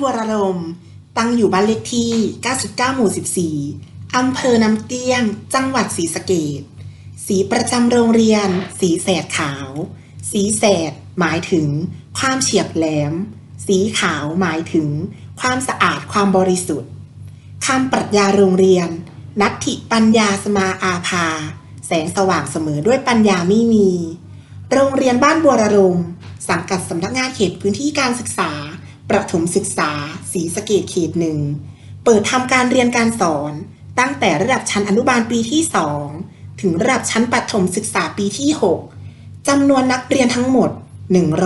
บัวระลมตั้งอยู่บ้านเลขที่ 99 หมู่ 14 อำเภอน้ำเตี้ยง จังหวัดศรีสะเกษสีประจำโรงเรียน สีแสดขาว สีแสดหมายถึง ความเฉียบแหลม สีขาวหมายถึง ความสะอาดความบริสุทธิ์คำปรัชญาโรงเรียน นัตถิปัญญาสมาอาภา แสงสว่างเสมอด้วยปัญญาไม่มี โรงเรียนบ้านบัวระลมสังกัดสำนักงานเขตพื้นที่การศึกษา ประถมศึกษาศรีสะเกดเขตหนึ่ง เปิดทำการเรียนการสอน ตั้งแต่ระดับชั้นอนุบาลปีที่ 2 ถึงระดับชั้นประถมศึกษาปีที่ 6จำนวนนักเรียนทั้งหมด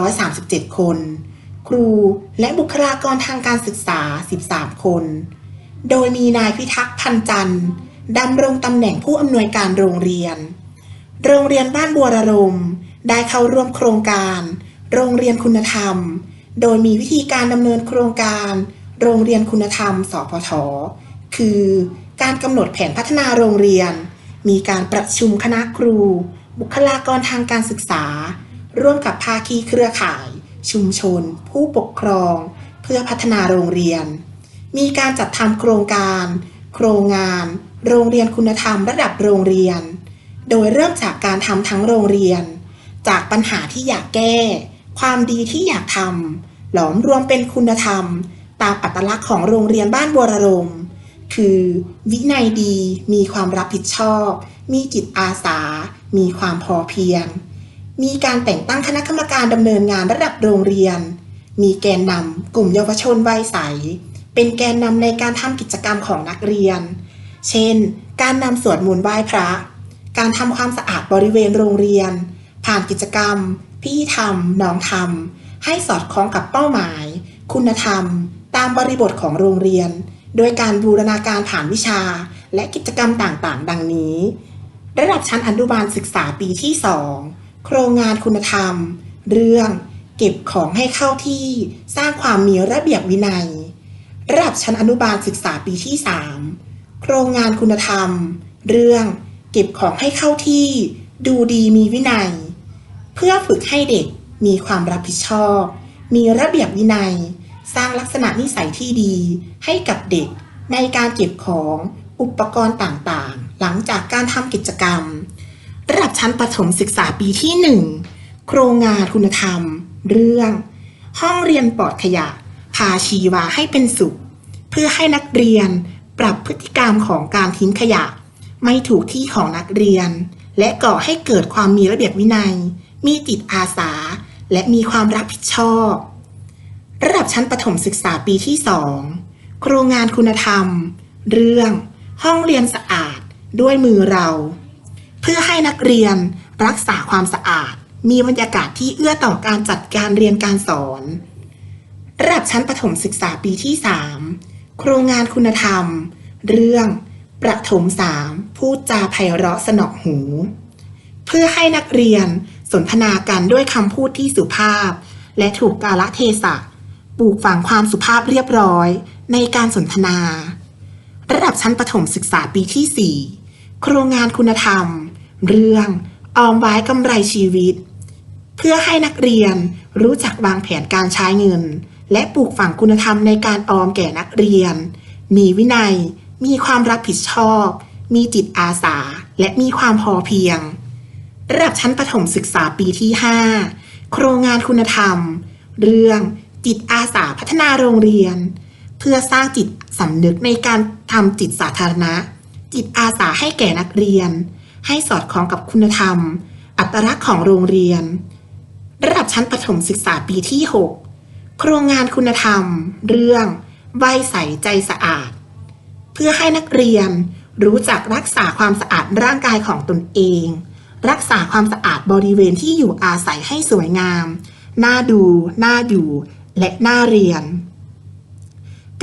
137 คน ครูและบุคลากรทางการศึกษา 13 คน โดยมีนายพิทักษ์พันจันทร์ดำรงตำแหน่งผู้อำนวยการโรงเรียน โรงเรียนบ้านบัวระลมได้เข้าร่วมโครงการ โรงเรียนคุณธรรม โดยมีวิธีการดำเนินโครงการ โรงเรียนคุณธรรม สพท คือการกำหนดแผนพัฒนาโรงเรียน มีการประชุมคณะครู บุคลากรทางการศึกษา ร่วมกับภาคีเครือข่าย ชุมชน ผู้ปกครอง เพื่อพัฒนาโรงเรียน มีการจัดทำโครงการ โครงงาน โรงเรียนคุณธรรมระดับโรงเรียน โดยเริ่มจากการทำทั้งโรงเรียน จากปัญหาที่อยากแก้ ความดีที่อยากทำ หลอมรวมเป็นคุณธรรม ตามอัตลักษณ์ของโรงเรียนบ้านบัวระลมคือวินัยดีมีความรับผิดชอบ มีจิตอาสา มีความพอเพียง มีการแต่งตั้งคณะกรรมการดำเนินงานระดับโรงเรียน มีแกนนำกลุ่มเยาวชนวัยใส เป็นแกนนำในการทำกิจกรรมของนักเรียน เช่น การนำสวดมนต์ไหว้พระ การทำความสะอาดบริเวณโรงเรียน ผ่านกิจกรรม พี่ทำน้องทำ ให้สอดคล้องกับเป้าหมาย คุณธรรม ตามบริบทของโรงเรียน โดยการบูรณาการผ่านวิชา และกิจกรรมต่างๆ ดังนี้ ระดับชั้นอนุบาลศึกษาปีที่ 2 โครงงานคุณธรรม เรื่อง เก็บของให้เข้าที่สร้างความมีระเบียบวินัย ระดับชั้นอนุบาลศึกษาปีที่ 3 โครงงานคุณธรรม เรื่อง เก็บของให้เข้าที่ ดูดีมีวินัย เพื่อฝึกให้เด็ก มีความรับผิดชอบ มีระเบียบวินัย สร้างลักษณะนิสัยที่ดี ให้กับเด็กในการเก็บของอุปกรณ์ต่างๆ หลังจากการทำกิจกรรม ระดับชั้นประถมศึกษาปีที่ 1 โครงงานคุณธรรม เรื่อง ห้องเรียนปลอดขยะ พาชีวาให้เป็นสุข เพื่อให้นักเรียนปรับพฤติกรรมของการทิ้งขยะ ไม่ถูกที่ของนักเรียน และก่อให้เกิดความมีระเบียบวินัย มีจิตอาสา และมีความรับผิดชอบ ระดับชั้นประถมศึกษาปีที่ 2 โครงงานคุณธรรม เรื่องห้องเรียนสะอาดด้วยมือเรา เพื่อให้นักเรียนรักษาความสะอาด มีบรรยากาศที่เอื้อต่อการจัดการเรียนการสอน ระดับชั้นประถมศึกษาปีที่ 3 โครงงานคุณธรรม เรื่องประถมสามพูดจาไพเราะสนอกหู เพื่อให้นักเรียน สนทนากันด้วยคำพูดที่สุภาพ และถูกกาลเทศะ ปลูกฝังความสุภาพเรียบร้อยในการสนทนา ระดับชั้นประถมศึกษาปีที่ 4 โครงงานคุณธรรม เรื่องออมไว้กำไรชีวิต เพื่อให้นักเรียนรู้จักวางแผนการใช้เงิน และปลูกฝังคุณธรรมในการออมแก่นักเรียน มีวินัย มีความรับผิดชอบ มีจิตอาสา และมีความพอเพียง ระดับชั้นประถมศึกษาปีที่ 5 โครงงานคุณธรรม เรื่องจิตอาสาพัฒนาโรงเรียน เพื่อสร้างจิตสำนึกในการทำจิตสาธารณะ จิตอาสาให้แก่นักเรียน ให้สอดคล้องกับคุณธรรม อัตลักษณ์ของโรงเรียน ระดับชั้นประถมศึกษาปีที่ 6 โครงงานคุณธรรม เรื่องใบใสใจสะอาด เพื่อให้นักเรียนรู้จักรักษาความสะอาดร่างกายของตนเอง รักษาความสะอาดบริเวณที่อยู่อาศัยให้สวยงาม น่าดู น่าอยู่ และน่าเรียน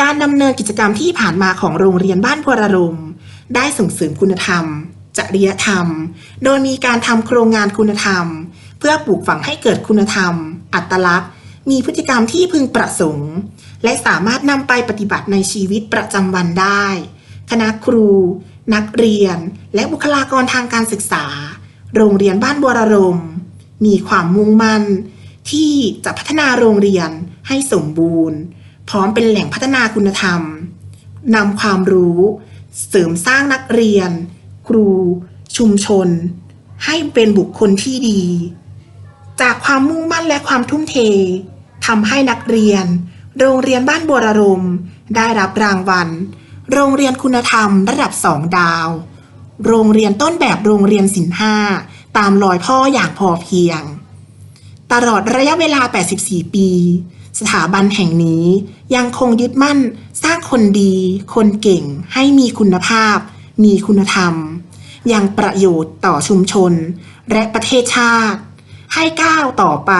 การดำเนินกิจกรรมที่ผ่านมาของโรงเรียนบ้านพวรารมได้ส่งเสริมคุณธรรม จริยธรรม โดยมีการทำโครงงานคุณธรรม เพื่อปลูกฝังให้เกิดคุณธรรม อัตลักษณ์ มีพฤติกรรมที่พึงประสงค์ และสามารถนำไปปฏิบัติในชีวิตประจำวันได้ คณะครู นักเรียน และบุคลากรทางการศึกษา โรงเรียนบ้านบัวรรมมีความมุ่งมั่น ที่จะพัฒนาโรงเรียนให้สมบูรณ์ พร้อมเป็นแหล่งพัฒนาคุณธรรมนำความรู้ เสริมสร้างนักเรียน ครู ชุมชน ให้เป็นบุคคลที่ดี จากความมุ่งมั่นและความทุ่มเททำให้นักเรียน โรงเรียนบ้านบัวรรมได้รับรางวัล โรงเรียนคุณธรรมระดับสองดาว โรงเรียนต้นแบบโรงเรียนศิลห้าตามรอยพ่ออย่างพอเพียง ตลอดระยะเวลา 84 ปี สถาบันแห่งนี้ยังคงยึดมั่นสร้างคนดี คนเก่งให้มีคุณภาพ มีคุณธรรม ยังประโยชน์ต่อชุมชน และประเทศชาติ ให้ก้าวต่อไป